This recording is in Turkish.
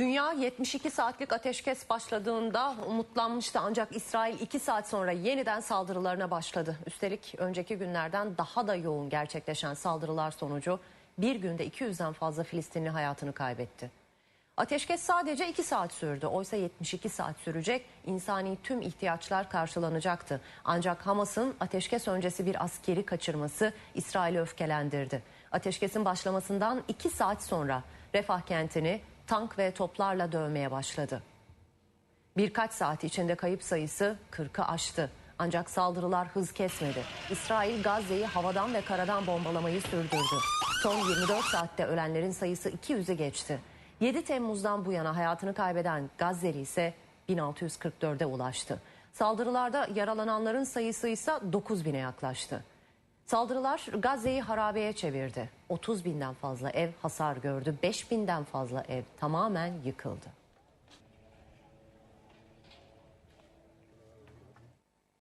Dünya 72 saatlik ateşkes başladığında umutlanmıştı ancak İsrail 2 saat sonra yeniden saldırılarına başladı. Üstelik önceki günlerden daha da yoğun gerçekleşen saldırılar sonucu bir günde 200'den fazla Filistinli hayatını kaybetti. Ateşkes sadece 2 saat sürdü. Oysa 72 saat sürecek insani tüm ihtiyaçlar karşılanacaktı. Ancak Hamas'ın ateşkes öncesi bir askeri kaçırması İsrail'i öfkelendirdi. Ateşkesin başlamasından 2 saat sonra Refah kentini tank ve toplarla dövmeye başladı. Birkaç saat içinde kayıp sayısı 40'ı aştı. Ancak saldırılar hız kesmedi. İsrail Gazze'yi havadan ve karadan bombalamayı sürdürdü. Son 24 saatte ölenlerin sayısı 200'ü geçti. 7 Temmuz'dan bu yana hayatını kaybeden Gazze'li ise 1644'e ulaştı. Saldırılarda yaralananların sayısı ise 9000'e yaklaştı. Saldırılar Gazze'yi harabeye çevirdi. 30 binden fazla ev hasar gördü. 5 binden fazla ev tamamen yıkıldı.